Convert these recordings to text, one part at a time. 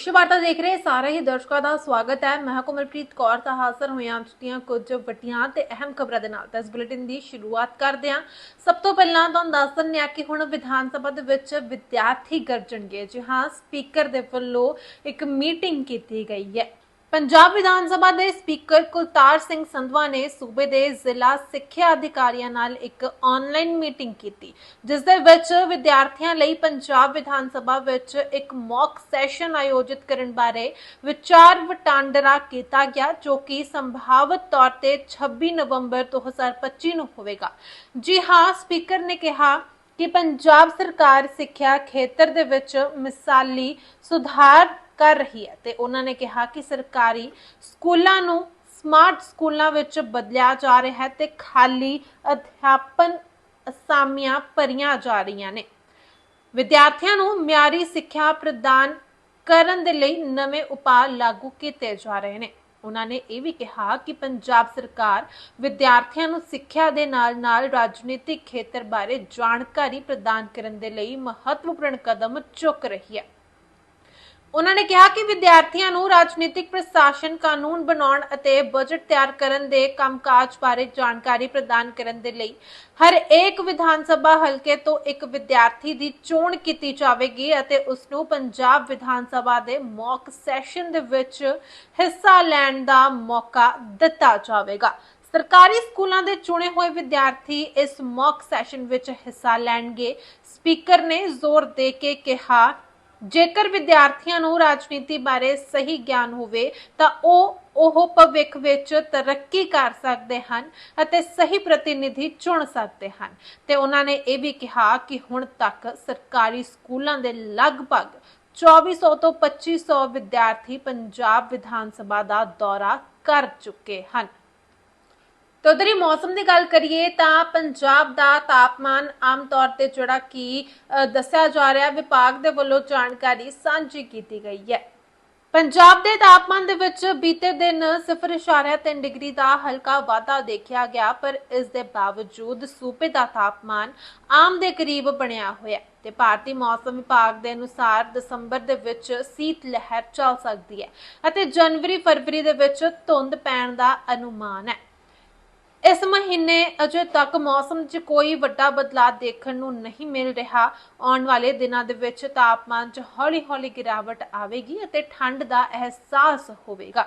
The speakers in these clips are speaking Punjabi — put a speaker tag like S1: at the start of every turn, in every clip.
S1: ਵਿਸ਼ਵ ਵਾਰਤਾ ਦੇਖ ਰਹੇ ਸਾਰੇ ਹੀ ਦਰਸ਼ਕਾਂ ਦਾ ਸਵਾਗਤ ਹੈ। ਮੈਂ ਹਾਂ ਕੋਮਲਪ੍ਰੀਤ ਕੌਰ ਤਾਂ ਹਾਜ਼ਰ ਹੋਇਆ ਹਾਂ ਅੱਜ ਕੁਝ ਵੱਡੀਆਂ ਤੇ ਅਹਿਮ ਖਬਰਾਂ ਦੇ ਨਾਲ। ਤਾਂ ਇਸ ਬੁਲੇਟਿਨ ਦੀ ਸ਼ੁਰੂਆਤ ਕਰਦੇ ਹਾਂ। ਸਭ ਤੋਂ ਪਹਿਲਾਂ ਤੁਹਾਨੂੰ ਦੱਸ ਦਿੰਦੇ ਆ ਕਿ ਹੁਣ ਵਿਧਾਨ ਸਭਾ ਦੇ ਵਿੱਚ ਵਿਦਿਆਰਥੀ ਗਰਜਣਗੇ। ਜੀ ਹਾਂ, ਸਪੀਕਰ ਦੇ ਵੱਲੋਂ ਇੱਕ ਮੀਟਿੰਗ ਕੀਤੀ ਗਈ ਹੈ। ਪੰਜਾਬ ਵਿਧਾਨ ਸਭਾ ਦੇ ਸਪੀਕਰ ਕੁਲਤਾਰ ਸਿੰਘ ਸੰਧਵਾ ਨੇ ਸੂਬੇ ਦੇ ਜ਼ਿਲ੍ਹਾ ਸਿੱਖਿਆ ਅਧਿਕਾਰੀਆਂ ਨਾਲ ਇੱਕ ਆਨਲਾਈਨ ਮੀਟਿੰਗ ਕੀਤੀ, ਜਿਸ ਦੇ ਵਿੱਚ ਵਿਦਿਆਰਥੀਆਂ ਲਈ ਪੰਜਾਬ ਵਿਧਾਨ ਸਭਾ ਵਿੱਚ ਇੱਕ ਮੌਕ ਸੈਸ਼ਨ ਆਯੋਜਿਤ ਕਰਨ ਬਾਰੇ ਵਿਚਾਰ ਵਟਾਂਦਰਾ ਕੀਤਾ ਗਿਆ, ਜੋ ਕਿ ਸੰਭਾਵਿਤ ਤੌਰ ਤੇ 26 ਨਵੰਬਰ 2025 ਨੂੰ ਹੋਵੇਗਾ। ਜੀ ਹਾਂ, ਸਪੀਕਰ ਨੇ ਕਿਹਾ ਕਿ ਪੰਜਾਬ ਸਰਕਾਰ ਸਿੱਖਿਆ ਖੇਤਰ ਦੇ ਵਿੱਚ ਮਿਸਾਲੀ ਸੁਧਾਰ ਕਰ ਰਹੀ ਹੈ ਤੇ ਉਹਨਾਂ ਨੇ ਕਿਹਾ ਕਿ ਸਰਕਾਰੀ ਸਕੂਲਾਂ ਨੂੰ ਸਮਾਰਟ ਸਕੂਲਾਂ ਵਿੱਚ ਬਦਲਿਆ ਜਾ ਰਿਹਾ ਹੈ ਤੇ ਖਾਲੀ ਅਧਿਆਪਨ ਅਸਾਮੀਆਂ ਭਰੀਆਂ ਜਾ ਰਹੀਆਂ ਨੇ। ਵਿਦਿਆਰਥੀਆਂ ਨੂੰ ਮਿਆਰੀ ਸਿੱਖਿਆ ਪ੍ਰਦਾਨ ਕਰਨ ਦੇ ਲਈ ਨਵੇਂ ਉਪਾਅ ਲਾਗੂ ਕੀਤੇ ਜਾ ਰਹੇ ਨੇ। ਉਹਨਾਂ ਨੇ ਇਹ ਵੀ ਕਿਹਾ ਕਿ ਪੰਜਾਬ ਸਰਕਾਰ ਵਿਦਿਆਰਥੀਆਂ ਨੂੰ ਸਿੱਖਿਆ ਦੇ ਨਾਲ-ਨਾਲ ਰਾਜਨੀਤਿਕ ਖੇਤਰ ਬਾਰੇ ਜਾਣਕਾਰੀ ਪ੍ਰਦਾਨ ਕਰਨ ਦੇ ਲਈ ਮਹੱਤਵਪੂਰਨ ਕਦਮ ਚੁੱਕ ਰਹੀ ਹੈ। ਉਹਨਾਂ ਨੇ ਕਿਹਾ ਕਿ ਵਿਦਿਆਰਥੀਆਂ ਨੂੰ ਰਾਜਨੀਤਿਕ ਪ੍ਰਸ਼ਾਸਨ ਕਾਨੂੰਨ ਬਣਾਉਣ ਅਤੇ ਬਜਟ ਤਿਆਰ ਕਰਨ ਦੇ ਕੰਮਕਾਜ ਬਾਰੇ ਜਾਣਕਾਰੀ ਪ੍ਰਦਾਨ ਕਰਨ ਦੇ ਲਈ ਹਰ ਇੱਕ ਵਿਧਾਨ ਸਭਾ ਹਲਕੇ ਤੋਂ ਇੱਕ ਵਿਦਿਆਰਥੀ ਦੀ ਚੋਣ ਕੀਤੀ ਜਾਵੇਗੀ ਅਤੇ ਉਸ ਨੂੰ ਪੰਜਾਬ ਵਿਧਾਨ ਸਭਾ ਦੇ ਮੌਕ ਸੈਸ਼ਨ ਦੇ ਵਿੱਚ ਹਿੱਸਾ ਲੈਣ ਦਾ ਮੌਕਾ ਦਿੱਤਾ ਜਾਵੇਗਾ। ਸਰਕਾਰੀ ਸਕੂਲਾਂ ਦੇ ਚੁਣੇ ਹੋਏ ਵਿਦਿਆਰਥੀ ਇਸ ਮੌਕ ਸੈਸ਼ਨ ਵਿੱਚ ਹਿੱਸਾ ਲੈਣਗੇ। ਸਪੀਕਰ ਨੇ ਜ਼ੋਰ ਦੇ ਕੇ ਕਿਹਾ ਜੇਕਰ ਵਿਦਿਆਰਥੀਆਂ ਨੂੰ ਰਾਜਨੀਤੀ ਬਾਰੇ ਸਹੀ ਗਿਆਨ ਹੋਵੇ, ਤਾਂ ਉਹ ਉਹ ਭਵਿੱਖ ਵਿੱਚ ਤਰੱਕੀ ਕਰ ਸਕਦੇ ਹਨ ਅਤੇ ਸਹੀ ਪ੍ਰਤੀਨਿਧੀ ਚੁਣ ਸਕਦੇ ਹਨ। ਤੇ ਉਹਨਾਂ ਨੇ ਇਹ ਵੀ ਕਿਹਾ ਕਿ ਹੁਣ ਤੱਕ ਸਰਕਾਰੀ ਸਕੂਲਾਂ ਦੇ ਲਗਭਗ 2400 ਤੋਂ 2500 ਵਿਦਿਆਰਥੀ ਪੰਜਾਬ ਵਿਧਾਨ ਸਭਾ ਦਾ ਦੌਰਾ ਕਰ ਚੁੱਕੇ ਹਨ। ਤੇ ਉਧਰ ਹੀ ਮੌਸਮ ਦੀ ਗੱਲ ਕਰੀਏ ਤਾਂ ਪੰਜਾਬ ਦਾ ਤਾਪਮਾਨ ਆਮ ਤੌਰ ਤੇ ਜਿਹੜਾ ਕਿ ਦੱਸਿਆ ਜਾ ਰਿਹਾ, ਵਿਭਾਗ ਦੇ ਵੱਲੋਂ ਜਾਣਕਾਰੀ ਸਾਂਝੀ ਕੀਤੀ ਗਈ ਹੈ। ਪੰਜਾਬ ਦੇ ਤਾਪਮਾਨ ਦੇ ਵਿੱਚ ਬੀਤੇ ਦਿਨ 0.3 ਡਿਗਰੀ ਦਾ ਹਲਕਾ ਵਾਧਾ ਦੇਖਿਆ ਗਿਆ, ਪਰ ਇਸ ਦੇ ਬਾਵਜੂਦ ਸੂਬੇ ਦਾ ਤਾਪਮਾਨ ਆਮ ਦੇ ਕਰੀਬ ਬਣਿਆ ਹੋਇਆ ਤੇ ਭਾਰਤੀ ਮੌਸਮ ਵਿਭਾਗ ਦੇ ਅਨੁਸਾਰ ਦਸੰਬਰ ਦੇ ਵਿੱਚ ਸੀਤ ਲਹਿਰ ਚੱਲ ਸਕਦੀ ਹੈ ਅਤੇ ਜਨਵਰੀ ਫਰਵਰੀ ਦੇ ਵਿੱਚ ਧੁੰਦ ਪੈਣ ਦਾ ਅਨੁਮਾਨ ਹੈ। ਇਸ ਮਹੀਨੇ ਅਜੇ ਤੱਕ ਮੌਸਮ 'ਚ ਕੋਈ ਵੱਡਾ ਬਦਲਾਅ ਦੇਖਣ ਨੂੰ ਨਹੀਂ ਮਿਲ ਰਿਹਾ। ਆਉਣ ਵਾਲੇ ਦਿਨਾਂ ਦੇ ਵਿੱਚ ਤਾਪਮਾਨ 'ਚ ਹੌਲੀ-ਹੌਲੀ ਗਿਰਾਵਟ ਆਵੇਗੀ ਅਤੇ ਠੰਡ ਦਾ ਅਹਿਸਾਸ ਹੋਵੇਗਾ।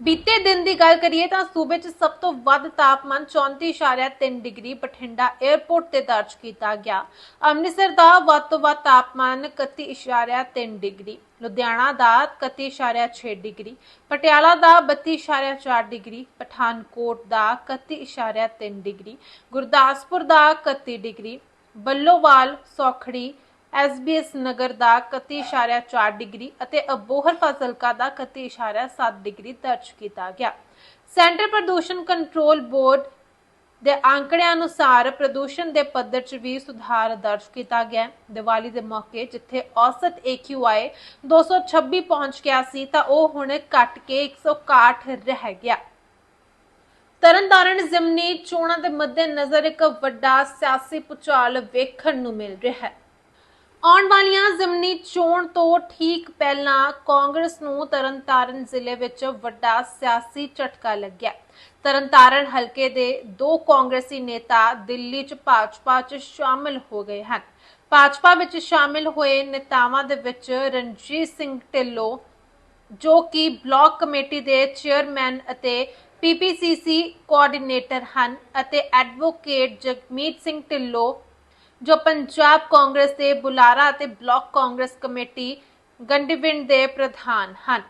S1: ਬੀਤੇ ਦਿਨ ਦੀ ਗੱਲ ਕਰੀਏ ਤਾਂ ਸੂਬੇ 'ਚ ਸਭ ਤੋਂ ਵੱਧ ਤਾਪਮਾਨ 34.3 ਡਿਗਰੀ, ਬਠਿੰਡਾ 에ਅਰਪੋਰਟ ਤੇ ਦਰਜ ਕੀਤਾ ਗਿਆ। ਅੰਮ੍ਰਿਤਸਰ ਦਾ ਵੱਧ ਤੋਂ ਵੱਧ ਤਾਪਮਾਨ 31.3 ਡਿਗਰੀ, ਲੁਧਿਆਣਾ ਦਾ 31.6 ਡਿਗਰੀ, ਪਟਿਆਲਾ ਦਾ 32.4 ਡਿਗਰੀ, ਪਠਾਨਕੋਟ ਦਾ 31.3 ਡਿਗਰੀ, ਗੁਰਦਾਸਪੁਰ ਦਾ 31 ਡਿਗਰੀ, ਬੱਲੋਵਾਲ, ਸੌਖੜੀ ਐਸਬੀਐਸ ਨਗਰ ਦਾ 31.4 ਡਿਗਰੀ ਅਤੇ ਅਬੋਹਰ ਫਾਜ਼ਿਲਕਾ ਦਾ 31.7 ਡਿਗਰੀ ਦਰਜ ਕੀਤਾ ਗਿਆ। ਸੈਂਟਰ ਪ੍ਰਦੂਸ਼ਣ ਕੰਟਰੋਲ ਬੋਰਡ ਦੇ ਆંકੜਿਆਂ ਅਨੁਸਾਰ ਪ੍ਰਦੂਸ਼ਣ ਦੇ ਪੱਧਰ 'ਚ ਵੀ ਸੁਧਾਰ ਦਰਜ ਕੀਤਾ ਗਿਆ ਦੀਵਾਲੀ ਦੇ ਮੌਕੇ ਜਿੱਥੇ ਔਸਤ AQI 226 ਪਹੁੰਚ ਗਿਆ ਸੀ ਤਾਂ ਉਹ ਹੁਣ ਘਟ ਕੇ 161 ਰਹਿ ਗਿਆ। ਤਰਨਤਾਰਨ ਜ਼ਿਮਨੀ ਚੋਣਾਂ ਦੇ ਮੱਦੇਨਜ਼ਰ ਇੱਕ ਵੱਡਾ ਸਿਆਸੀ ਪੁਚਾਲ ਵੇਖਣ ਨੂੰ ਮਿਲ ਰਿਹਾ ਹੈ। ਆਉਣ ਵਾਲੀਆਂ ਜ਼ਿਮਨੀ ਚੋਣ ਤੋਂ ਠੀਕ ਪਹਿਲਾਂ ਕਾਂਗਰਸ ਨੂੰ ਤਰਨਤਾਰਨ ਜ਼ਿਲ੍ਹੇ ਵਿੱਚ ਵੱਡਾ ਸਿਆਸੀ ਝਟਕਾ ਲੱਗਿਆ। ਤਰਨਤਾਰਨ ਹਲਕੇ ਦੇ ਦੋ ਕਾਂਗਰਸੀ ਨੇਤਾ ਦਿੱਲੀ 'ਚ ਭਾਜਪਾ 'ਚ ਸ਼ਾਮਿਲ ਹੋ ਗਏ ਹਨ। ਭਾਜਪਾ ਵਿੱਚ ਸ਼ਾਮਿਲ ਹੋਏ ਨੇਤਾਵਾਂ ਦੇ ਵਿੱਚ ਰਣਜੀਤ ਸਿੰਘ ਢਿੱਲੋਂ, ਜੋ ਕਿ ਬਲਾਕ ਕਮੇਟੀ ਦੇ ਚੇਅਰਮੈਨ ਅਤੇ P P C C coordinator ਹਨ, ਅਤੇ ਐਡਵੋਕੇਟ ਜਗਮੀਤ ਸਿੰਘ ਢਿੱਲੋਂ ਜੋ ਪੰਜਾਬ ਕਾਂਗਰਸ ਦੇ ਬੁਲਾਰਾ ਅਤੇ ਬਲਾਕ ਕਾਂਗਰਸ ਕਮੇਟੀ ਗੰਡੀਵਿੰਡ ਦੇ ਪ੍ਰਧਾਨ ਹਨ।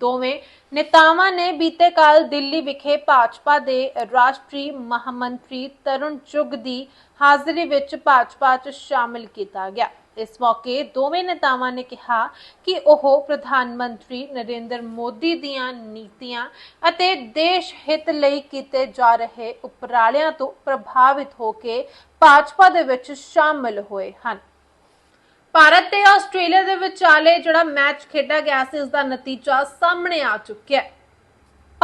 S1: ਦੋਵੇਂ ਨੇਤਾਵਾਂ ਨੇ ਬੀਤੇ ਕੱਲ ਦਿੱਲੀ ਵਿਖੇ ਭਾਜਪਾ ਦੇ ਰਾਸ਼ਟਰੀ ਮਹਾਮੰਤਰੀ ਤਰੁਣ ਚੁੱਗ ਦੀ ਹਾਜ਼ਰੀ ਵਿੱਚ ਭਾਜਪਾ 'ਚ ਸ਼ਾਮਿਲ ਕੀਤਾ ਗਿਆ। ਇਸ ਮੌਕੇ ਦੋਵੇਂ ਨੇਤਾਵਾਂ ਨੇ ਕਿਹਾ ਕਿ ਉਹ ਪ੍ਰਧਾਨ ਮੰਤਰੀ ਨਰਿੰਦਰ ਮੋਦੀ ਦੀਆਂ ਨੀਤੀਆਂ ਅਤੇ ਦੇਸ਼ ਹਿੱਤ ਲਈ ਕੀਤੇ ਜਾ ਰਹੇ ਉਪਰਾਲਿਆਂ ਤੋਂ ਪ੍ਰਭਾਵਿਤ ਹੋ ਕੇ ਭਾਜਪਾ ਦੇ ਵਿੱਚ ਸ਼ਾਮਿਲ ਹੋਏ ਹਨ। ਭਾਰਤ ਤੇ ਆਸਟ੍ਰੇਲੀਆ ਦੇ ਵਿਚਾਲੇ ਜਿਹੜਾ ਮੈਚ ਖੇਡਿਆ ਗਿਆ ਸੀ ਉਸ ਦਾ ਨਤੀਜਾ ਸਾਹਮਣੇ ਆ ਚੁੱਕਿਆ ਹੈ।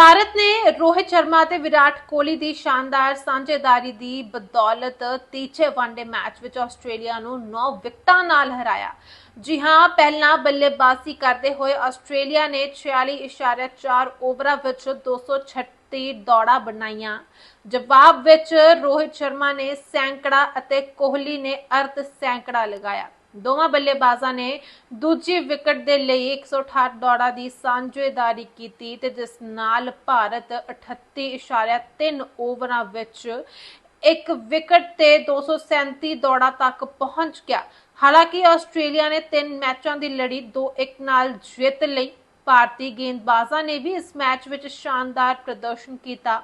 S1: ਭਾਰਤ ਨੇ ਰੋਹਿਤ ਸ਼ਰਮਾ ਤੇ ਵਿਰਾਟ ਕੋਹਲੀ ਦੀ ਸ਼ਾਨਦਾਰ ਸਾਂਝੇਦਾਰੀ ਦੀ ਬਦੌਲਤ ਤੀਜੇ ਵਨਡੇ ਮੈਚ ਵਿੱਚ ਆਸਟ੍ਰੇਲੀਆ ਨੂੰ 9 ਵਿਕਟਾਂ ਨਾਲ ਹਰਾਇਆ। ਜੀ ਹਾਂ, ਪਹਿਲਾਂ ਬੱਲੇਬਾਜ਼ੀ ਕਰਦੇ ਹੋਏ ਆਸਟ੍ਰੇਲੀਆ ਨੇ 46.4 ਓਵਰਾਂ ਵਿੱਚ 236 ਦੌੜਾਂ ਬਣਾਈਆਂ। ਜਵਾਬ ਵਿੱਚ ਰੋਹਿਤ ਸ਼ਰਮਾ ਨੇ ਸੈਂਕੜਾ ਅਤੇ ਕੋਹਲੀ ਨੇ ਅਰਧ ਸੈਂਕੜਾ ਲਗਾਇਆ। ਦੋਵਾਂ ਬੱਲੇਬਾਜ਼ਾਂ ਨੇ ਦੂਜੀ ਵਿਕਟ ਦੇ ਲਈ 168 ਦੌੜਾਂ ਦੀ ਸਾਂਝੇਦਾਰੀ ਕੀਤੀ ਤੇ ਜਿਸ ਨਾਲ ਭਾਰਤ 38.3 ਓਵਰਾਂ ਵਿੱਚ ਇੱਕ ਵਿਕਟ ਤੇ 237 ਦੌੜਾਂ ਤੱਕ ਪਹੁੰਚ ਗਿਆ। ਹਾਲਾਂਕਿ ਆਸਟ੍ਰੇਲੀਆ ਨੇ ਤਿੰਨ ਮੈਚਾਂ ਦੀ ਲੜੀ 2-1 ਨਾਲ ਜਿੱਤ ਲਈ। ਭਾਰਤੀ ਗੇਂਦਬਾਜ਼ਾਂ ਨੇ ਵੀ ਇਸ ਮੈਚ ਵਿੱਚ ਸ਼ਾਨਦਾਰ ਪ੍ਰਦਰਸ਼ਨ ਕੀਤਾ।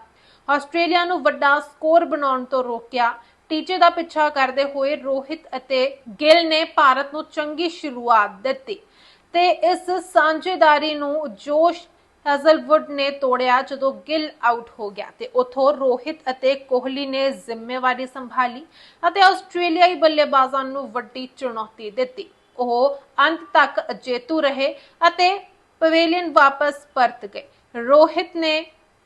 S1: ਆਸਟ੍ਰੇਲੀਆ ਨੂੰ ਵੱਡਾ ਸਕੋਰ ਬਣਾਉਣ ਤੋਂ ਰੋਕਿਆ। ਟੀਚੇ ਦਾ ਪਿੱਛਾ ਕਰਦੇ ਹੋਏ ਰੋਹਿਤ ਅਤੇ ਗਿਲ ਨੇ ਭਾਰਤ ਨੂੰ ਚੰਗੀ ਸ਼ੁਰੂਆਤ ਦਿੱਤੀ ਤੇ ਇਸ ਸਾਂਝੇਦਾਰੀ ਨੂੰ ਜੋਸ਼ ਹੈਜ਼ਲਵੁੱਡ ਨੇ ਤੋੜਿਆ ਜਦੋਂ ਗਿਲ ਆਊਟ ਹੋ ਗਿਆ ਤੇ ਉਥੋਂ ਰੋਹਿਤ ਅਤੇ ਕੋਹਲੀ ਨੇ ਜ਼ਿੰਮੇਵਾਰੀ ਸੰਭਾਲੀ ਅਤੇ ਆਸਟ੍ਰੇਲੀਆਈ ਬੱਲੇਬਾਜ਼ਾਂ ਨੂੰ ਵੱਡੀ ਚੁਣੌਤੀ ਦਿੱਤੀ। ਉਹ ਅੰਤ ਤੱਕ ਅਜੇਤੂ ਰਹੇ ਅਤੇ ਪਵੇਲੀਅਨ ਵਾਪਸ ਪਰਤ ਗਏ। ਰੋਹਿਤ ਨੇ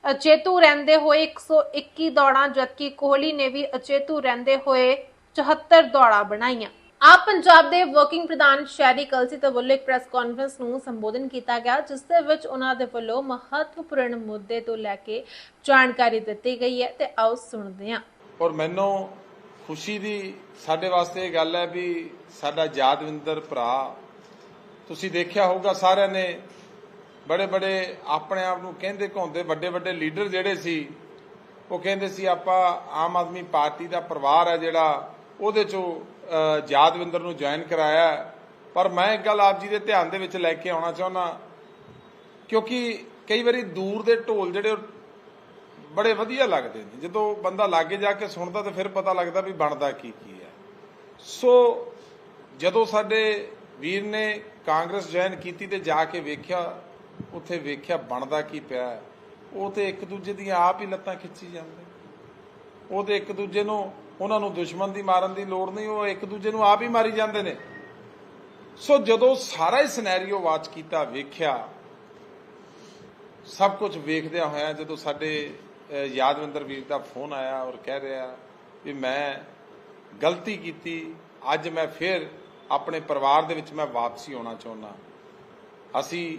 S1: ਅਜੇਤੂ ਰਹਿੰਦੇ ਹੋਏ 121 ਦੌੜਾਂ, ਜਦਕਿ ਕੋਹਲੀ ਨੇ ਵੀ ਅਜੇਤੂ ਰਹਿੰਦੇ ਹੋਏ 74 ਦੌੜਾਂ ਬਣਾਈਆਂ। ਆਪ ਪੰਜਾਬ ਦੇ ਵਰਕਿੰਗ ਪ੍ਰਧਾਨ ਸ਼ੈਰੀ ਕਲਸੀ ਤੋਂ ਵੱਲੋਂ ਇੱਕ ਪ੍ਰੈਸ ਕਾਨਫਰੰਸ ਨੂੰ ਸੰਬੋਧਨ ਕੀਤਾ ਗਿਆ, ਜਿਸ ਦੇ ਵਿੱਚ ਉਹਨਾਂ ਦੇ ਵੱਲੋਂ ਮਹੱਤਵਪੂਰਨ ਮੁੱਦੇ ਤੋਂ ਲੈ ਕੇ ਜਾਣਕਾਰੀ ਦਿੱਤੀ ਗਈ ਹੈ। ਤੇ ਆਓ ਸੁਣਦੇ ਹਾਂ।
S2: ਔਰ ਮੈਨੂੰ ਖੁਸ਼ੀ ਦੀ, ਸਾਡੇ ਵਾਸਤੇ ਇਹ ਗੱਲ ਹੈ ਵੀ ਸਾਡਾ ਯਾਦਵਿੰਦਰ ਭਰਾ, ਤੁਸੀਂ ਦੇਖਿਆ ਹੋਊਗਾ ਸਾਰਿਆਂ ਨੇ ਬੜੇ ਬੜੇ ਆਪਣੇ ਆਪ ਨੂੰ ਕਹਿੰਦੇ ਘੁੰਮਦੇ ਵੱਡੇ ਵੱਡੇ ਲੀਡਰ ਜਿਹੜੇ ਸੀ ਉਹ ਕਹਿੰਦੇ ਸੀ ਆਪਾਂ ਆਮ ਆਦਮੀ ਪਾਰਟੀ ਦਾ ਪਰਿਵਾਰ ਹੈ ਜਿਹੜਾ ਉਹਦੇ ਚੋਂ ਅਹ, ਯਾਦਵਿੰਦਰ ਨੂੰ ਜੁਆਇਨ ਕਰਾਇਆ ਪਰ ਮੈਂ ਇੱਕ ਗੱਲ ਆਪ ਜੀ ਦੇ ਧਿਆਨ ਦੇ ਵਿੱਚ ਲੈ ਕੇ ਆਉਣਾ ਚਾਹੁੰਦਾ ਕਿਉਂਕਿ ਕਈ ਵਾਰੀ ਦੂਰ ਦੇ ਢੋਲ ਜਿਹੜੇ ਉਹ ਬੜੇ ਵਧੀਆ ਲੱਗਦੇ ਨੇ। ਜਦੋਂ ਬੰਦਾ ਲਾਗੇ ਜਾ ਕੇ ਸੁਣਦਾ ਤਾਂ ਫਿਰ ਪਤਾ ਲੱਗਦਾ ਵੀ ਬਣਦਾ ਕੀ ਕੀ ਹੈ। ਸੋ ਜਦੋਂ ਸਾਡੇ ਵੀਰ ਨੇ ਕਾਂਗਰਸ ਜੁਆਇਨ ਕੀਤੀ ਤੇ ਜਾ ਕੇ ਵੇਖਿਆ ਉੱਥੇ ਵੇਖਿਆ ਬਣਦਾ ਕੀ ਪਿਆ ਉਹ ਤੇ ਇੱਕ ਦੂਜੇ ਦੀਆਂ ਆਪ ਹੀ ਲੱਤਾਂ ਖਿੱਚੀ ਜਾਂਦੇ। ਉਹ ਤੇ ਇੱਕ ਦੂਜੇ ਨੂੰ, ਉਹਨਾਂ ਨੂੰ ਦੁਸ਼ਮਣ ਦੀ ਮਾਰਨ ਦੀ ਲੋੜ ਨਹੀਂ, ਉਹ ਇੱਕ ਦੂਜੇ ਨੂੰ ਆਪ ਹੀ ਮਾਰੀ ਜਾਂਦੇ ਨੇ। ਸੋ ਜਦੋਂ ਸਾਰਾ ਹੀ ਸਿਨੈਰੀਓ ਵਾਚ ਕੀਤਾ, ਵੇਖਿਆ, ਸਭ ਕੁਝ ਵੇਖਦਿਆਂ ਹੋਇਆ ਜਦੋਂ ਸਾਡੇ ਯਾਦਵਿੰਦਰ ਵੀਰ ਦਾ ਫੋਨ ਆਇਆ ਔਰ ਕਹਿ ਰਿਹਾ ਵੀ ਮੈਂ ਗਲਤੀ ਕੀਤੀ, ਅੱਜ ਮੈਂ ਫਿਰ ਆਪਣੇ ਪਰਿਵਾਰ ਦੇ ਵਿੱਚ ਮੈਂ ਵਾਪਸੀ ਆਉਣਾ ਚਾਹੁੰਦਾ। ਅਸੀਂ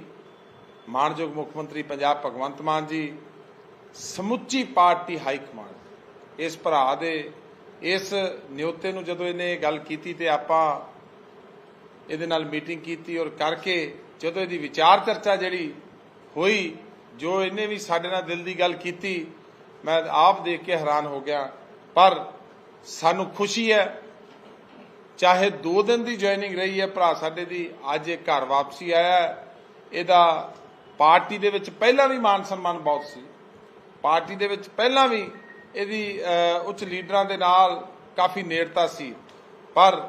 S2: ਮਾਨਯੋਗ ਮੁੱਖ ਮੰਤਰੀ ਪੰਜਾਬ ਭਗਵੰਤ ਮਾਨ ਜੀ, ਸਮੁੱਚੀ ਪਾਰਟੀ ਹਾਈ ਕਮਾਂਡ, ਇਸ ਭਰਾ ਦੇ, ਇਸ ਨਿਯੋਤੇ ਨੂੰ ਜਦੋਂ ਇਹਨੇ ਗੱਲ ਕੀਤੀ ਤੇ ਆਪਾਂ ਇਹਦੇ ਨਾਲ ਮੀਟਿੰਗ ਕੀਤੀ ਔਰ ਕਰਕੇ ਜਦੋਂ ਇਹਦੀ ਵਿਚਾਰ ਚਰਚਾ ਜਿਹੜੀ ਹੋਈ, ਜੋ ਇਹਨੇ ਵੀ ਸਾਡੇ ਨਾਲ ਦਿਲ ਦੀ ਗੱਲ ਕੀਤੀ, ਮੈਂ ਆਪ ਦੇਖ ਕੇ ਹੈਰਾਨ ਹੋ ਗਿਆ। ਪਰ ਸਾਨੂੰ ਖੁਸ਼ੀ ਹੈ, ਚਾਹੇ 2 ਦਿਨ ਦੀ ਜੁਆਇਨਿੰਗ ਰਹੀ ਹੈ, ਭਰਾ ਸਾਡੇ ਦੀ, ਅੱਜ ਇਹ ਘਰ ਵਾਪਸੀ ਆਇਆ ਇਹਦਾ ਪਾਰਟੀ ਦੇ ਵਿੱਚ ਪਹਿਲਾਂ ਵੀ ਮਾਨ ਸਨਮਾਨ ਬਹੁਤ ਸੀ। ਪਾਰਟੀ ਦੇ ਵਿੱਚ ਪਹਿਲਾਂ ਵੀ ਇਹਦੀ ਉੱਚ ਲੀਡਰਾਂ ਦੇ ਨਾਲ ਕਾਫੀ ਨੇੜਤਾ ਸੀ। ਪਰ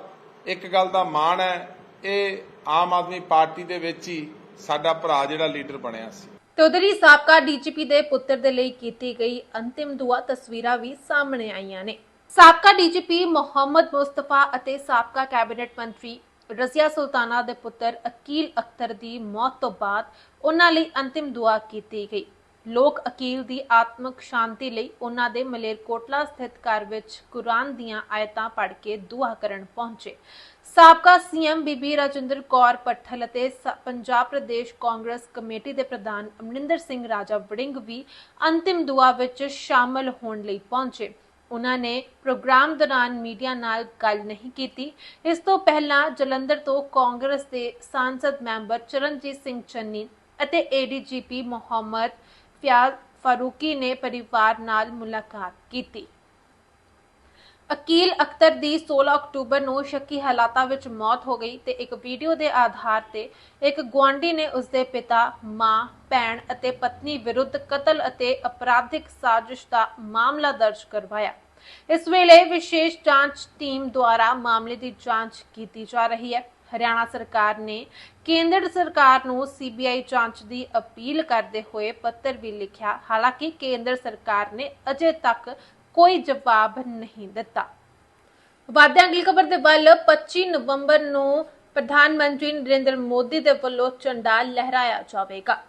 S2: ਇੱਕ ਗੱਲ ਦਾ ਮਾਣ ਹੈ, ਇਹ ਆਮ ਆਦਮੀ ਪਾਰਟੀ ਦੇ ਵਿੱਚ ਹੀ ਸਾਡਾ ਭਰਾ ਜਿਹੜਾ ਲੀਡਰ ਬਣਿਆ ਸੀ।
S1: ਤੇ ਉਧਰ ਹੀ ਸਾਬਕਾ ਡੀਜੀਪੀ ਦੇ ਪੁੱਤਰ ਦੇ ਲਈ ਕੀਤੀ ਗਈ ਅੰਤਿਮ ਦੁਆ ਤਸਵੀਰਾਂ ਵੀ ਸਾਹਮਣੇ ਆਈਆਂ ਨੇ। ਸਾਬਕਾ ਡੀਜੀਪੀ ਮੁਹੰਮਦ ਮੁਸਤਫਾ ਅਤੇ ਸਾਬਕਾ ਕੈਬਨਿਟ ਮੰਤਰੀ ਰਜ਼ੀਆ ਸੁਲਤਾਨਾ ਦੇ ਪੁੱਤਰ ਅਕੀਲ ਅਖਤਰ ਦੀ ਮੌਤ ਤੋਂ ਬਾਅਦ ਉਹਨਾਂ ਲਈ ਅੰਤਿਮ ਦੁਆ ਕੀਤੀ ਗਈ। ਲੋਕ ਅਕੀਲ ਦੀ ਆਤਮਿਕ ਸ਼ਾਂਤੀ ਲਈ ਉਹਨਾਂ ਦੇ ਮਲੇਰਕੋਟਲਾ ਸਥਿਤ ਘਰ ਵਿੱਚ ਕੁਰਾਨ ਦੀਆਂ ਆਇਤਾਂ ਪੜ੍ਹ ਕੇ ਦੁਆ ਕਰਨ ਪਹੁੰਚੇ। ਸਾਬਕਾ ਸੀਐਮ ਬੀਬੀ ਰਾਜਿੰਦਰ ਕੌਰ ਪੱਠਲ ਅਤੇ ਪੰਜਾਬ ਪ੍ਰਦੇਸ਼ ਕਾਂਗਰਸ ਕਮੇਟੀ ਦੇ ਪ੍ਰਧਾਨ ਅਮਰਿੰਦਰ ਸਿੰਘ ਰਾਜਾ ਵੜਿੰਗ ਵੀ ਅੰਤਿਮ ਦੁਆ ਵਿੱਚ ਸ਼ਾਮਲ ਹੋਣ ਲਈ ਪਹੁੰਚੇ। ਉਹਨਾਂ ਨੇ ਪ੍ਰੋਗਰਾਮ ਦੌਰਾਨ ਮੀਡੀਆ ਨਾਲ ਗੱਲ ਨਹੀਂ ਕੀਤੀ। ਇਸ ਤੋਂ ਪਹਿਲਾਂ ਜਲੰਧਰ ਤੋਂ ਕਾਂਗਰਸ ਦੇ ਸਾਂਸਦ ਮੈਂਬਰ ਚਰਨਜੀਤ ਸਿੰਘ ਚੰਨੀ ਅਤੇ ਏਡੀਜੀਪੀ ਮੁਹੰਮਦ ਫਿਆਜ਼ ਫਾਰੂਕੀ ਨੇ ਪਰਿਵਾਰ ਨਾਲ ਮੁਲਾਕਾਤ ਕੀਤੀ। ਅਕੀਲ ਅਖਤਰ ਦੀ 16 ਅਕਤੂਬਰ ਨੂੰ ਸ਼ੱਕੀ ਹਾਲਾਤਾਂ ਵਿੱਚ ਮੌਤ ਹੋ ਗਈ ਤੇ ਇੱਕ ਵੀਡੀਓ ਦੇ ਆਧਾਰ ਤੇ ਇੱਕ ਗੁਆਂਢੀ ਨੇ ਉਸਦੇ ਪਿਤਾ, ਮਾਂ, ਭੈਣ ਅਤੇ ਪਤਨੀ ਵਿਰੁੱਧ ਕਤਲ ਅਤੇ ਅਪਰਾਧਿਕ ਸਾਜ਼ਿਸ਼ ਦਾ ਮਾਮਲਾ ਦਰਜ ਕਰਵਾਇਆ। ਇਸ ਵੇਲੇ ਵਿਸ਼ੇਸ਼ ਜਾਂਚ ਟੀਮ ਦੁਆਰਾ ਮਾਮਲੇ ਦੀ ਜਾਂਚ ਕੀਤੀ ਜਾ ਰਹੀ ਹੈ। ਹਰਿਆਣਾ ਸਰਕਾਰ ਨੇ ਕੇਂਦਰ ਸਰਕਾਰ ਨੂੰ ਸੀਬੀਆਈ ਜਾਂਚ ਦੀ ਅਪੀਲ ਕਰਦੇ ਹੋਏ ਪੱਤਰ ਵੀ ਲਿਖਿਆ ਹਾਲਾਂਕਿ ਕੇਂਦਰ ਸਰਕਾਰ ਨੇ ਅਜੇ ਤੱਕ ਕੋਈ ਜਵਾਬ ਨਹੀਂ ਦਿੱਤਾ। ਵਾਦਿਆਂ ਅਗਲੀ ਖਬਰ ਦੇ ਵੱਲ 25 ਨਵੰਬਰ ਨੂੰ ਪ੍ਰਧਾਨ ਮੰਤਰੀ ਨਰਿੰਦਰ ਮੋਦੀ ਦੇ ਵੱਲੋਂ ਝੰਡਾ ਲਹਿਰਾਇਆ ਜਾਵੇਗਾ।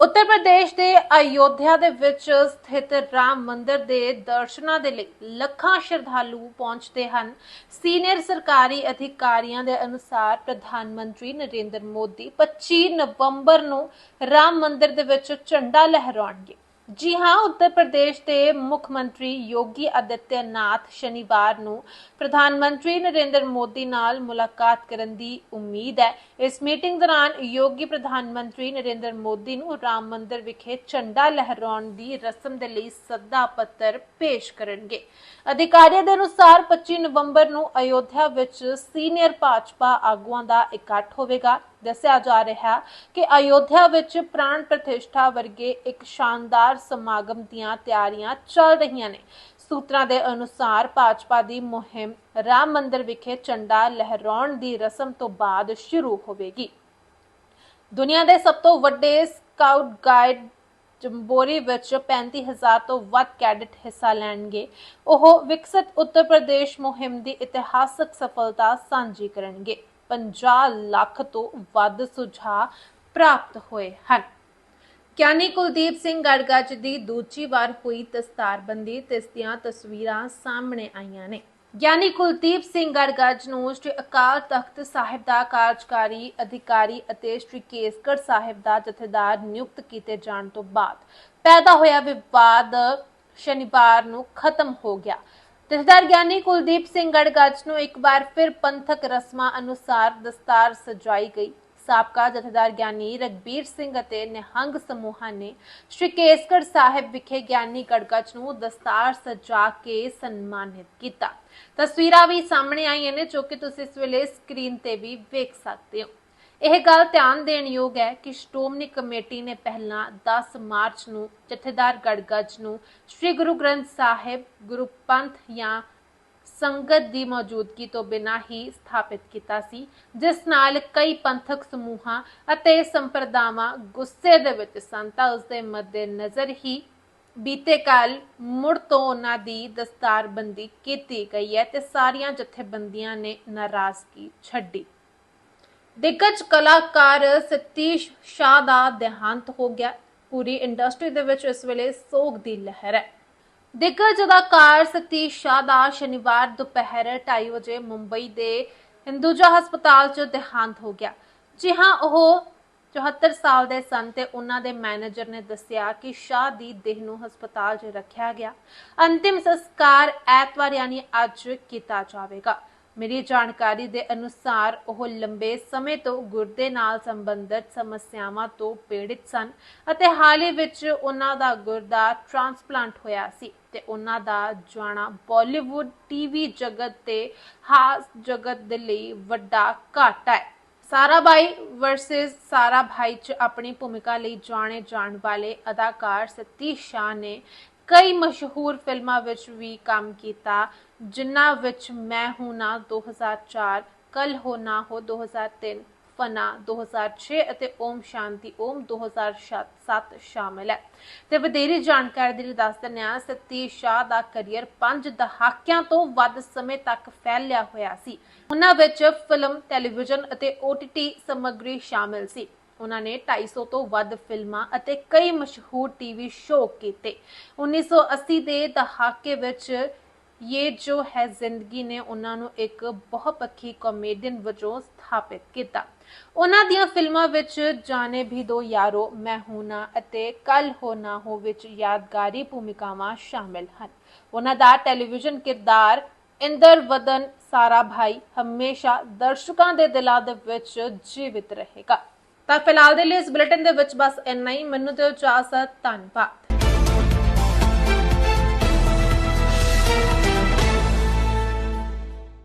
S1: ਉੱਤਰ ਪ੍ਰਦੇਸ਼ ਦੇ ਅਯੋਧਿਆ ਦੇ ਵਿੱਚ ਸਥਿਤ ਰਾਮ ਮੰਦਿਰ ਦੇ ਦਰਸ਼ਨਾਂ ਦੇ ਲਈ ਲੱਖਾਂ ਸ਼ਰਧਾਲੂ ਪਹੁੰਚਦੇ ਹਨ। ਸੀਨੀਅਰ ਸਰਕਾਰੀ ਅਧਿਕਾਰੀਆਂ ਦੇ ਅਨੁਸਾਰ ਪ੍ਰਧਾਨ ਮੰਤਰੀ ਨਰਿੰਦਰ ਮੋਦੀ 25 ਨਵੰਬਰ ਨੂੰ ਰਾਮ ਮੰਦਿਰ ਦੇ ਵਿੱਚ ਝੰਡਾ ਲਹਿਰਾਉਣਗੇ। ਜੀ ਹਾਂ, ਉੱਤਰ ਪ੍ਰਦੇਸ਼ ਦੇ ਮੁੱਖ ਮੰਤਰੀ ਯੋਗੀ ਆਦਿੱਤਿਆਨਾਥ ਸ਼ਨੀਵਾਰ ਨੂੰ ਪ੍ਰਧਾਨ ਮੰਤਰੀ ਨਰਿੰਦਰ ਮੋਦੀ ਨਾਲ ਮੁਲਾਕਾਤ ਕਰਨ ਦੀ ਉਮੀਦ ਹੈ। ਇਸ ਮੀਟਿੰਗ ਦੌਰਾਨ ਯੋਗੀ ਪ੍ਰਧਾਨ ਮੰਤਰੀ ਨਰਿੰਦਰ ਮੋਦੀ ਨੂੰ ਰਾਮ ਮੰਦਿਰ ਵਿਖੇ ਝੰਡਾ ਲਹਿਰਾਉਣ ਦੀ ਰਸਮ ਦੇ ਲਈ ਸੱਦਾ ਪੱਤਰ ਪੇਸ਼ ਕਰਨਗੇ। ਅਧਿਕਾਰੀਆਂ ਦੇ ਅਨੁਸਾਰ 25 ਨਵੰਬਰ ਨੂੰ ਅਯੋਧਿਆ ਵਿੱਚ ਸੀਨੀਅਰ ਭਾਜਪਾ ਆਗੂਆਂ ਦਾ ਇਕੱਠ ਹੋਵੇਗਾ। ਦੱਸਿਆ ਜਾ ਰਿਹਾ ਕਿ ਅਯੋਧਿਆ ਵਿੱਚ ਪ੍ਰਾਣ ਪ੍ਰਤਿਸ਼ਠਾ ਵਰਗੇ ਇੱਕ ਸ਼ਾਨਦਾਰ ਸਮਾਗਮ ਦੀਆਂ ਤਿਆਰੀਆਂ ਚੱਲ ਰਹੀਆਂ ਨੇ। ਸੂਤਰਾਂ ਦੇ ਅਨੁਸਾਰ ਭਾਜਪਾ ਦੀ ਮੁਹਿੰਮ ਰਾਮ ਮੰਦਿਰ ਵਿਖੇ ਝੰਡਾ ਲਹਿਰਾਉਣ ਦੀ ਰਸਮ ਤੋਂ ਬਾਅਦ ਸ਼ੁਰੂ ਹੋਵੇਗੀ। ਦੁਨੀਆ ਦੇ ਸਭ ਤੋਂ ਵੱਡੇ ਸਕਾਊਟ ਗਾਈਡ ਜੰਬੋਰੀ ਵਿੱਚ 35000 ਤੋਂ ਵੱਧ ਕੈਡਟ ਹਿੱਸਾ ਲੈਣਗੇ। ਉਹ ਵਿਕਸਿਤ ਉੱਤਰ ਪ੍ਰਦੇਸ਼ ਮੁਹਿੰਮ ਦੀ ਇਤਿਹਾਸਕ ਸਫਲਤਾ ਸਾਂਝੀ ਕਰਨਗੇ। 50 ਲੱਖ ਤੋਂ ਵੱਧ ਸੁਝਾਅ ਪ੍ਰਾਪਤ ਹੋਏ ਹਨ। ਗਿਆਨੀ ਕੁਲਦੀਪ ਸਿੰਘ ਗੜਗੱਜ ਦੀ ਦੂਜੀ ਵਾਰ ਹੋਈ ਦਸਤਾਰਬੰਦੀ ਤੇ ਇਸ ਦੀਆਂ ਤਸਵੀਰਾਂ ਸਾਹਮਣੇ ਆਈਆਂ ਨੇ। ਗਿਆਨੀ ਕੁਲਦੀਪ ਸਿੰਘ ਗੜਗੱਜ ਨੂੰ ਸ੍ਰੀ ਅਕਾਲ ਤਖਤ ਸਾਹਿਬ ਦਾ ਕਾਰਜਕਾਰੀ ਅਧਿਕਾਰੀ ਅਤੇ ਸ੍ਰੀ ਕੇਸਗੜ ਸਾਹਿਬ ਦਾ ਜਥੇਦਾਰ ਨਿਯੁਕਤ ਕੀਤੇ ਜਾਣ ਤੋਂ ਬਾਅਦ ਪੈਦਾ ਹੋਇਆ ਵਿਵਾਦ ਸ਼ਨੀਵਾਰ ਨੂੰ ਖਤਮ ਹੋ ਗਿਆ। ਜਥੇਦਾਰ ਗਿਆਨੀ ਕੁਲਦੀਪ ਸਿੰਘ ਗੜਗੱਜ ਨੂੰ ਇੱਕ ਵਾਰ ਫਿਰ ਪੰਥਕ ਰਸਮਾਂ ਅਨੁਸਾਰ ਦਸਤਾਰ ਸਜਾਈ ਗਈ। ਸਾਬਕਾ ਜਥੇਦਾਰ ਗਿਆਨੀ ਰਗਬੀਰ ਸਿੰਘ ਅਤੇ ਨਿਹੰਗ ਸਮੂਹਾਂ ਨੇ ਸ਼੍ਰੀ ਕੇਸਗੜ ਸਾਹਿਬ ਵਿਖੇ ਗਿਆਨੀ ਗੜਗੱਜ ਨੂੰ ਦਸਤਾਰ ਸਜਾ ਕੇ ਸਨਮਾਨਿਤ ਕੀਤਾ। ਤਸਵੀਰਾਂ ਵੀ ਸਾਹਮਣੇ ਆਈਆਂ ਨੇ ਜੋ ਕਿ ਤੁਸੀਂ ਇਸ ਵੇਲੇ ਸਕਰੀਨ ਤੇ ਵੀ ਵੇਖ ਸਕਦੇ ਹੋ। ਇਹ ਗੱਲ ਧਿਆਨ ਦੇਣ ਯੋਗ ਹੈ ਕਿ ਸ਼੍ਰੋਮਣੀ ਕਮੇਟੀ ਨੇ ਪਹਿਲਾਂ 10 ਮਾਰਚ ਨੂੰ ਜਥੇਦਾਰ ਗੜਗੱਜ ਨੂੰ ਸ੍ਰੀ ਗੁਰੂ ਗ੍ਰੰਥ ਸਾਹਿਬ, ਗੁਰੂ ਪੰਥ ਜਾਂ ਸੰਗਤ ਦੀ ਮੌਜੂਦਗੀ ਤੋਂ ਬਿਨਾਂ ਹੀ ਸਥਾਪਿਤ ਕੀਤਾ ਸੀ, ਜਿਸ ਨਾਲ ਕਈ ਪੰਥਕ ਸਮੂਹਾਂ ਅਤੇ ਸੰਪਰਦਾਵਾਂ ਗੁੱਸੇ ਦੇ ਵਿੱਚ ਸਨ ਤਾਂ ਉਸ ਦੇ ਮੱਦੇ ਨਜ਼ਰ ਹੀ ਬੀਤੇ ਕੱਲ ਮੁੜ ਤੋਂ ਉਹਨਾਂ ਦੀ ਦਸਤਾਰਬੰਦੀ ਕੀਤੀ ਗਈ ਹੈ ਤੇ ਸਾਰੀਆਂ ਜਥੇਬੰਦੀਆਂ ਨੇ ਨਾਰਾਜ਼ਗੀ ਛੱਡੀ। ਦਿੱਗਜ ਕਲਾਕਾਰ ਸਤੀਸ਼ ਸ਼ਾਹ ਦਾ ਦੇਹਾਂਤ ਹੋ ਗਿਆ। ਪੂਰੀ ਇੰਡਸਟਰੀ ਦੇ ਵਿੱਚ ਇਸ ਵੇਲੇ ਸੋਗ ਦੀ ਲਹਿਰ ਹੈ। ਦਿੱਗਜ ਅਦਾਕਾਰ ਸਤੀਸ਼ ਸ਼ਾਹ ਦਾ ਸ਼ਨੀਵਾਰ ਦੁਪਹਿਰ 2:30 ਵਜੇ ਮੁੰਬਈ ਦੇ ਹਿੰਦੂਜਾ ਹਸਪਤਾਲ 'ਚ ਦੇਹਾਂਤ ਹੋ ਗਿਆ। ਜੀ ਹਾਂ, ਉਹ 74 ਸਾਲ ਦੇ ਸਨ ਤੇ ਉਹਨਾਂ ਦੇ ਮੈਨੇਜਰ ਨੇ ਦੱਸਿਆ ਕਿ ਸ਼ਾਹ ਦੀ ਦੇਹ ਨੂੰ ਹਸਪਤਾਲ 'ਚ ਰੱਖਿਆ ਗਿਆ। ਅੰਤਿਮ ਸੰਸਕਾਰ ਐਤਵਾਰ ਯਾਨੀ ਅੱਜ ਕੀਤਾ ਜਾਵੇਗਾ। ਮੇਰੀ ਜਾਣਕਾਰੀ ਦੇ ਅਨੁਸਾਰ ਉਹ ਲੰਬੇ ਸਮੇਂ ਤੋਂ ਗੁਰਦੇ ਨਾਲ ਸੰਬੰਧਿਤ ਸਮੱਸਿਆਵਾਂ ਤੋਂ ਪੀੜਿਤ ਸਨ ਅਤੇ ਹਾਲ ਹੀ ਵਿੱਚ ਉਹਨਾਂ ਦਾ ਗੁਰਦਾ ਟ੍ਰਾਂਸਪਲਾਂਟ ਹੋਇਆ ਸੀ ਤੇ ਉਹਨਾਂ ਦਾ ਜਾਣਾ ਬਾਲੀਵੁੱਡ ਟੀਵੀ ਜਗਤ ਤੇ ਹਾਸ ਜਗਤ ਦੇ ਲਈ ਵੱਡਾ ਘਾਟਾ ਹੈ। ਸਾਰਾ ਭਾਈ ਵਰਸਸ ਸਾਰਾ ਭਾਈ ਚ ਆਪਣੀ ਭੂਮਿਕਾ ਲਈ ਜਾਣੇ ਜਾਣ ਵਾਲੇ ਅਦਾਕਾਰ ਸਤੀਸ਼ ਸ਼ਾਹ ਨੇ ਕਈ ਮਸ਼ਹੂਰ ਫਿਲਮਾਂ ਵਿੱਚ ਵੀ ਕੰਮ ਕੀਤਾ ਜਿਨ੍ਹਾਂ ਵਿੱਚ ਮੈਂ ਹੂੰ ਨਾ 2004 ਕੱਲ ਹੋ ਨਾ ਹੋ 2003 ਫਨਾ 2006 ਅਤੇ ਓਮ ਸ਼ਾਂਤੀ, ਓਮ 2007 ਸ਼ਾਮਿਲ ਹੈ। ਤੇ ਵਧੇਰੀ ਜਾਣਕਾਰੀ ਦੇ ਲਈ ਦੱਸ ਦਿੰਦੇ ਹਾਂ, ਸਤੀਸ਼ ਸ਼ਾਹ ਦਾ ਕੈਰੀਅਰ 5 ਦਹਾਕਿਆਂ ਤੋਂ ਵੱਧ ਸਮੇਂ ਤੱਕ ਫੈਲਿਆ ਹੋਇਆ ਸੀ। ਉਹਨਾਂ ਵਿੱਚ ਫਿਲਮ ਟੈਲੀਵਿਜ਼ਨ ਅਤੇ OTT ਸਮੱਗਰੀ ਸ਼ਾਮਿਲ ਸੀ। ਉਹਨਾਂ ਨੇ 250 ਤੋਂ ਵੱਧ ਫਿਲਮਾਂ ਅਤੇ ਕਈ ਮਸ਼ਹੂਰ ਟੀਵੀ ਸ਼ੋਅ ਕੀਤੇ। 1980 ਦੇ ਦਹਾਕੇ ਵਿੱਚ ਇਹ ਜੋ ਹੈ ਜ਼ਿੰਦਗੀ ਨੇ ਉਹਨਾਂ ਨੂੰ ਇੱਕ ਬਹੁਪੱਖੀ ਕਾਮੇਡੀਅਨ ਵਜੋਂ ਸਥਾਪਿਤ ਕੀਤਾ ਉਹਨਾਂ ਦੀਆਂ ਫਿਲਮਾਂ ਵਿੱਚ ਜਾਣੇ ਵੀ ਦੋ ਯਾਰੋ ਮੈਂ ਹੂੰ ਨਾ ਅਤੇ ਕੱਲ ਹੋ ਨਾ ਹੋ ਵਿੱਚ ਯਾਦਗਾਰੀ ਭੂਮਿਕਾਵਾਂ ਸ਼ਾਮਿਲ ਹਨ ਉਹਨਾਂ ਦਾ ਟੈਲੀਵਿਜ਼ਨ ਕਿਰਦਾਰ ਇੰਦਰ ਵਦਨ ਸਾਰਾ ਭਾਈ ਹਮੇਸ਼ਾ ਦਰਸ਼ਕਾਂ ਦੇ ਦਿਲਾਂ ਦੇ ਵਿੱਚ ਜੀਵਿਤ ਰਹੇਗਾ ਤਾਂ ਫਿਲਹਾਲ ਦੇ ਲਈ ਇਸ ਬੁਲੇਟਿਨ ਦੇ ਵਿੱਚ ਬਸ ਇੰਨਾ ਹੀ ਮੈਨੂੰ ਦਿਓ ਇਜਾਜ਼ਤ ਧੰਨਵਾਦ